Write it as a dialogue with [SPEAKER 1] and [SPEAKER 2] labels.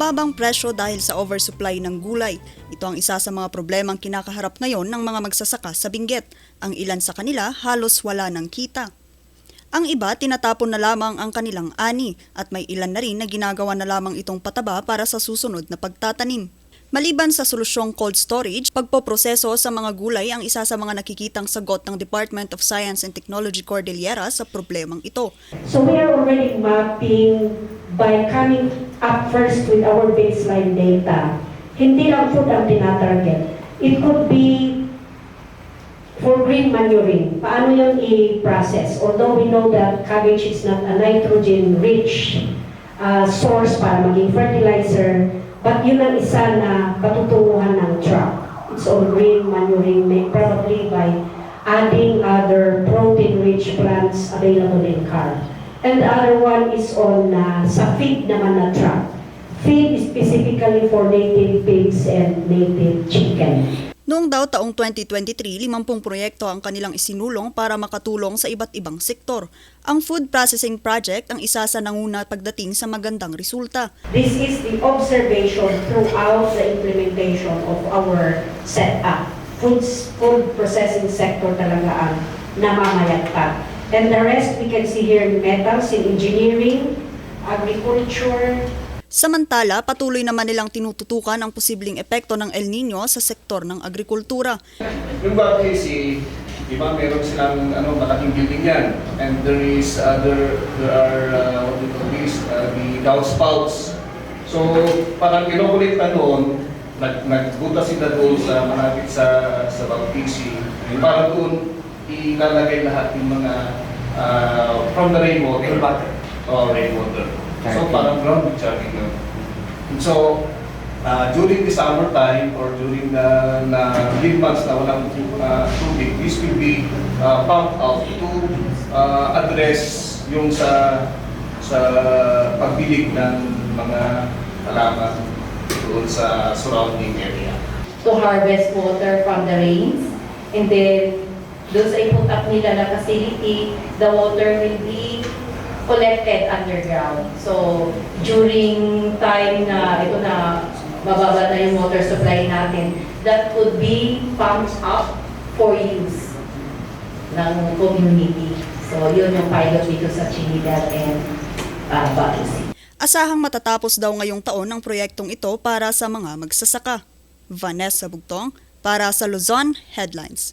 [SPEAKER 1] Mababang presyo dahil sa oversupply ng gulay. Ito ang isa sa mga problemang kinakaharap ngayon ng mga magsasaka sa Benguet. Ang ilan sa kanila halos wala ng kita. Ang iba tinatapon na lamang ang kanilang ani at may ilan na rin na ginagawa na lamang itong pataba para sa susunod na pagtatanim. Maliban sa solusyong cold storage, pagpoproseso sa mga gulay ang isa sa mga nakikitang sagot ng Department of Science and Technology Cordillera sa problemang ito.
[SPEAKER 2] So we are already mapping by coming up first with our baseline data. Hindi lang food ang tinatarget. It could be for green manuring. Paano yun i-process? Although we know that cabbage is not a nitrogen-rich uh, source para maging fertilizer, but yun ang isa na patutunguhan ng truck. It's all green manuring, probably by adding other protein-rich plants available in car. And the other one is on uh, sa feed naman na truck. Feed is specifically for native pigs and native chicken.
[SPEAKER 1] Noong daw taong 2023, 50 proyekto ang kanilang isinulong para makatulong sa iba't ibang sektor. Ang food processing project ang isa sa nanguna pagdating sa magandang resulta.
[SPEAKER 2] This is the observation throughout the implementation of our setup. Food, food processing sector talaga ang namamayagpag. And the rest we can see here in metals, in engineering, agriculture,
[SPEAKER 1] Samantala, patuloy naman nilang tinututukan ang posibleng epekto ng El Nino sa sektor ng agrikultura.
[SPEAKER 3] Yung bagay si, di ba, meron silang ano, malaking building yan. And there is other, there are, uh, what do you call this, uh, the downspouts. So, parang kinukulit na doon, nag, nagbuta sila doon sa malapit sa, sa Bautisi. Yung parang doon, ilalagay lahat yung mga, uh, from the rainwater. Rainwater. Oh, rainwater. So, parang ground recharging na. And so, uh, during the summer time or during the na lean months na walang uh, tubig, this will be uh, pumped out to uh, address yung sa sa pagbilig ng mga halaman doon sa surrounding area.
[SPEAKER 4] to harvest water from the rains. And then, doon sa i-put up nila na facility, the water will be collected underground. So, during time na ito na mababa na yung water supply natin, that could be pumped up for use ng community. So, yun yung pilot dito sa Trinidad and uh, Baguio.
[SPEAKER 1] Asahang matatapos daw ngayong taon ang proyektong ito para sa mga magsasaka. Vanessa Bugtong para sa Luzon Headlines.